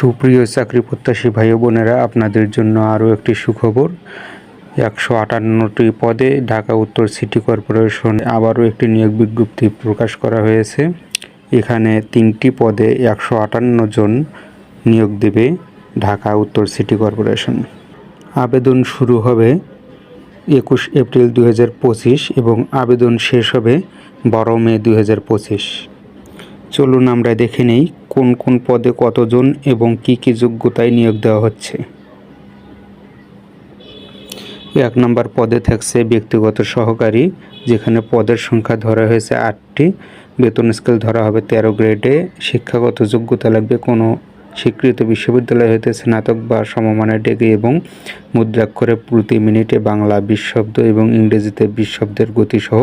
সুপ্রিয় চাকরি প্রত্যাশী ভাই বোনেরা, আপনাদের জন্য আরও একটি সুখবর। একশো আটান্নটি পদে ঢাকা উত্তর সিটি কর্পোরেশন আবারও একটি নিয়োগ বিজ্ঞপ্তি প্রকাশ করা হয়েছে। এখানে তিনটি পদে একশো আটান্ন জন নিয়োগ দেবে ঢাকা উত্তর সিটি কর্পোরেশন। আবেদন শুরু হবে একুশ এপ্রিল দু এবং আবেদন শেষ হবে বারো মে দু চলুন আমরা দেখে নেই কোন কোন পদে কতজন এবং কি কি যোগ্যতায় নিয়োগ দেওয়া হচ্ছে? এক নম্বর পদে থাকছে ব্যক্তিগত সহকারী, যেখানে পদের সংখ্যা ধরা হয়েছে আটটি। বেতন স্কেল ধরা হবে তেরো গ্রেডে। শিক্ষাগত যোগ্যতা লাগবে কোনো স্বীকৃত বিশ্ববিদ্যালয় হইতে স্নাতক বা সমমানের ডিগ্রি এবং মুদ্রাক্ষরে প্রতি মিনিটে বাংলা বিশ শব্দ এবং ইংরেজিতে বিশ শব্দের গতিসহ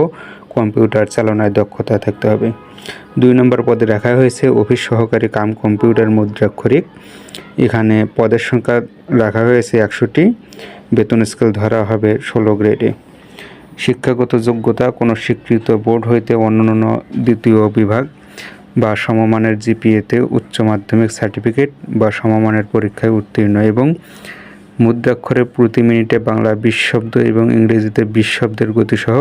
কম্পিউটার চালনায় দক্ষতা থাকতে হবে। দুই নম্বর পদে রাখা হয়েছে অফিস সহকারী কাম কম্পিউটার মুদ্রাক্ষরিক। এখানে পদের সংখ্যা রাখা হয়েছে একশোটি বেতন স্কেল ধরা হবে ষোলো গ্রেডে। শিক্ষাগত যোগ্যতা, কোনো স্বীকৃত বোর্ড হইতে অন্যান্য দ্বিতীয় বিভাগ বা সমমানের জিপিএতে উচ্চ মাধ্যমিক সার্টিফিকেট বা সমমানের পরীক্ষায় উত্তীর্ণ এবং মুদ্রাক্ষরে প্রতি মিনিটে বাংলা বিশ শব্দ এবং ইংরেজিতে বিশ শব্দের গতিসহ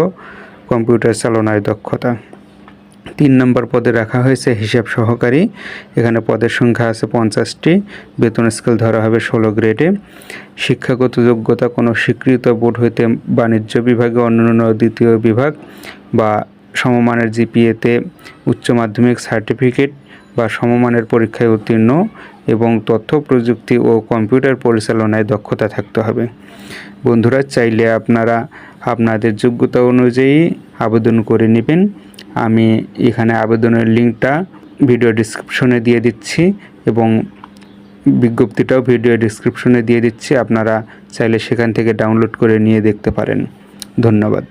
কম্পিউটার চালনায় দক্ষতা। তিন নম্বর পদে রাখা হয়েছে হিসাব সহকারী। এখানে পদের সংখ্যা আছে পঞ্চাশটি। বেতন স্কেল ধরা হবে ষোলো গ্রেডে। শিক্ষাগত যোগ্যতা কোনো স্বীকৃত বোর্ড হইতে বাণিজ্য বিভাগে অন্যান্য দ্বিতীয় বিভাগ বা সমমানের জিপিএতে উচ্চ মাধ্যমিক সার্টিফিকেট বা সমমানের পরীক্ষায় উত্তীর্ণ এবং তথ্য, প্রযুক্তি ও কম্পিউটার পরিচালনায় দক্ষতা থাকতে হবে। বন্ধুরা, চাইলে আপনারা আপনাদের যোগ্যতা অনুযায়ী আবেদন করে নেবেন। আমি এখানে আবেদনের লিঙ্কটা ভিডিও ডিসক্রিপশনে দিয়ে দিচ্ছি এবং বিজ্ঞপ্তিটাও ভিডিও ডিসক্রিপশনে দিয়ে দিচ্ছি। আপনারা চাইলে সেখান থেকে ডাউনলোড করে নিয়ে দেখতে পারেন। ধন্যবাদ।